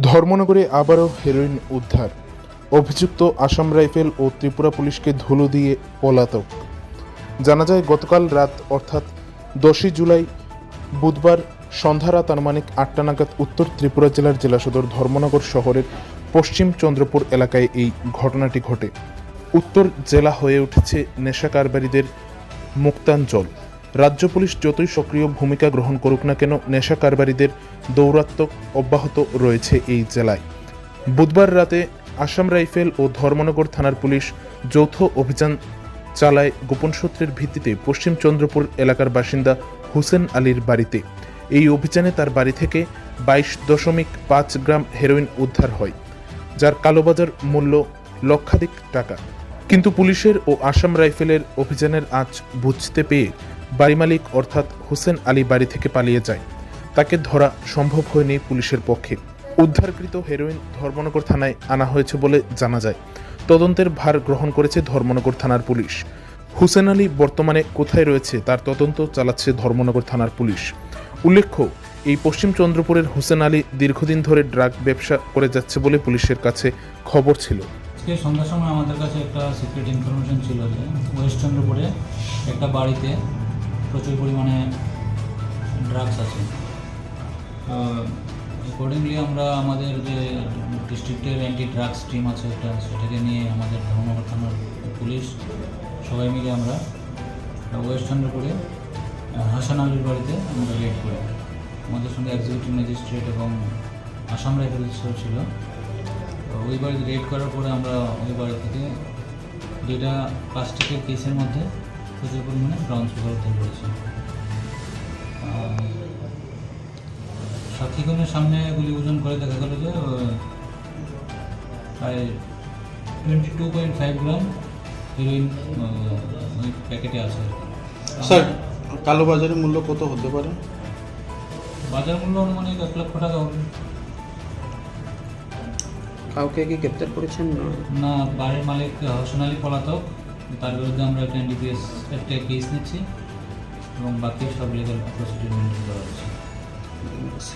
ধর্মনগরে আবারও হেরোইন উদ্ধার। অভিযুক্ত আসাম রাইফেল ও ত্রিপুরা পুলিশকে ধুলো দিয়ে পলাতক। জানা যায়, গতকাল রাত অর্থাৎ দশই জুলাই বুধবার সন্ধ্যা রাত আনুমানিক আটটা নাগাদ উত্তর ত্রিপুরা জেলার জেলা সদর ধর্মনগর শহরের পশ্চিম চন্দ্রপুর এলাকায় এই ঘটনাটি ঘটে। উত্তর জেলা হয়ে উঠেছে নেশা কারবারিদের মুক্তাঞ্চল। রাজ্য পুলিশ যতই সক্রিয় ভূমিকা গ্রহণ করুক না কেন, নেশা কারবারিদের দৌরাত্ম্য অব্যাহত রয়েছে এই জেলায়। বুধবার রাতে আসাম রাইফেল ও ধর্মনগর থানার পুলিশ যৌথ অভিযান চালায় গোপন সূত্রের ভিত্তিতে পশ্চিম চন্দ্রপুর এলাকার বাসিন্দা হুসেন আলীর বাড়িতে। এই অভিযানে তার বাড়ি থেকে বাইশ দশমিক পাঁচ গ্রাম হেরোইন উদ্ধার হয়, যার কালোবাজার মূল্য লক্ষাধিক টাকা। কিন্তু পুলিশের ও আসাম রাইফেলের অভিযানের আঁচ বুঝতে পেয়ে বাড়ি মালিক অর্থাৎ হোসেন আলী বাড়ি থেকে পালিয়ে যায়। তাকে ধরা সম্ভব হয়নি পুলিশের পক্ষে। উদ্ধারকৃত হেরোইন ধর্মনগর থানায় আনা হয়েছে বলে জানা যায়। তদন্তের ভার গ্রহণ করেছে ধর্মনগর থানার পুলিশ। হুসেন আলী বর্তমানে কোথায় রয়েছে তার তদন্ত চালাচ্ছে ধর্মনগর থানার পুলিশ। উল্লেখ্য, এই পশ্চিম চন্দ্রপুরের হুসেন আলী দীর্ঘদিন ধরে ড্রাগ ব্যবসা করে যাচ্ছে বলে পুলিশের কাছে খবর ছিল। আজকে সন্ধ্যার সময় আমাদের কাছে একটা সিক্রেট ইনফরমেশন ছিল যে ওয়েস্ট চন্দ্রপুরে একটা বাড়িতে প্রচুর পরিমাণে ড্রাগস আছে। অ্যাকর্ডিংলি আমরা আমাদের যে ডিস্ট্রিক্টের অ্যান্টি ড্রাগস টিম আছে একটা, সেটাকে নিয়ে আমাদের ধর্মনগর থানার পুলিশ সবাই মিলে আমরা ওয়েস্ট চন্দ্রপুরে হাসান আলীর বাড়িতে আমরা রেড করি। আমাদের সঙ্গে এক্সিকিউটিভ ম্যাজিস্ট্রেট এবং আসাম রাইফেলসও ছিল। ওই বাড়িতে রেড করার পরে আমরা ওই বাড়ি থেকে যেটা প্লাস্টিকের কেসের মধ্যে প্রচুর পরিমাণে ব্রাউন সুগার উদ্ধার করেছি সাক্ষীগণের সামনে এগুলি ওজন করে দেখা গেল যে প্রায় twenty two point five gram heroin ওই প্যাকেটে আছে। স্যার কালো বাজারের মূল্য কত হতে পারে? বাজার মূল্য অনুমানিক এক লক্ষ টাকা হবে। কাউকে কি গ্রেপ্তার করেছেন? না না বাড়ির মালিক সোনালী পলাতক। তার বিরুদ্ধে আমরা একটা এনডিপিএস একটা কেস নিচ্ছি এবং বাকি সব লিগাল প্রসিডিউর মেনটেন করা হচ্ছে।